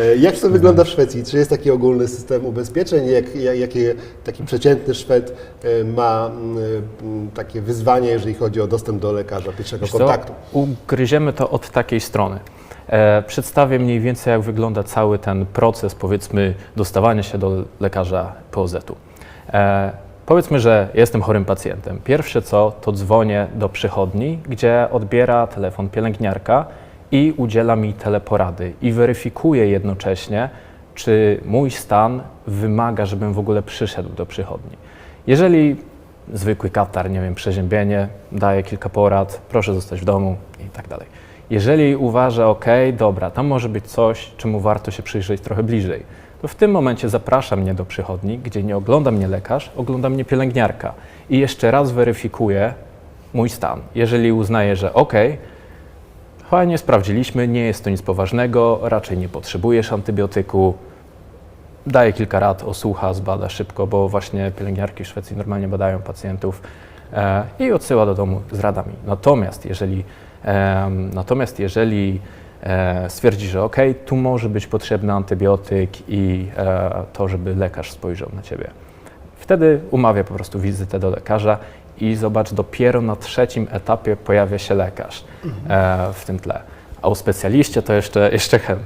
E, Jak to wygląda w Szwecji? Czy jest taki ogólny system ubezpieczeń? Jak, jak, jakie taki przeciętny Szwed e, ma mm, mm, takie wyzwanie, jeżeli chodzi o dostęp do lekarza pierwszego Wiesz co? kontaktu? Ugryziemy to od takiej strony. E, przedstawię mniej więcej, jak wygląda cały ten proces, powiedzmy, dostawania się do lekarza POZ-u. E, powiedzmy, że jestem chorym pacjentem. Pierwsze co, to dzwonię do przychodni, gdzie odbiera telefon pielęgniarka i udziela mi teleporady i weryfikuje jednocześnie, czy mój stan wymaga, żebym w ogóle przyszedł do przychodni. Jeżeli zwykły katar, nie wiem, przeziębienie, daje kilka porad, proszę zostać w domu i tak dalej. Jeżeli uważa, ok, dobra, tam może być coś, czemu warto się przyjrzeć trochę bliżej, to w tym momencie zaprasza mnie do przychodni, gdzie nie ogląda mnie lekarz, ogląda mnie pielęgniarka i jeszcze raz weryfikuje mój stan. Jeżeli uznaje, że ok, fajnie, sprawdziliśmy, nie jest to nic poważnego, raczej nie potrzebujesz antybiotyku, daje kilka rad, osłucha, zbada szybko, bo właśnie pielęgniarki w Szwecji normalnie badają pacjentów e, i odsyła do domu z radami. Natomiast jeżeli, em, natomiast jeżeli e, stwierdzi, że ok, tu może być potrzebny antybiotyk i e, to, żeby lekarz spojrzał na ciebie, wtedy umawia po prostu wizytę do lekarza i zobacz, dopiero na trzecim etapie pojawia się lekarz e, w tym tle. A u specjaliście to jeszcze, jeszcze chętnie.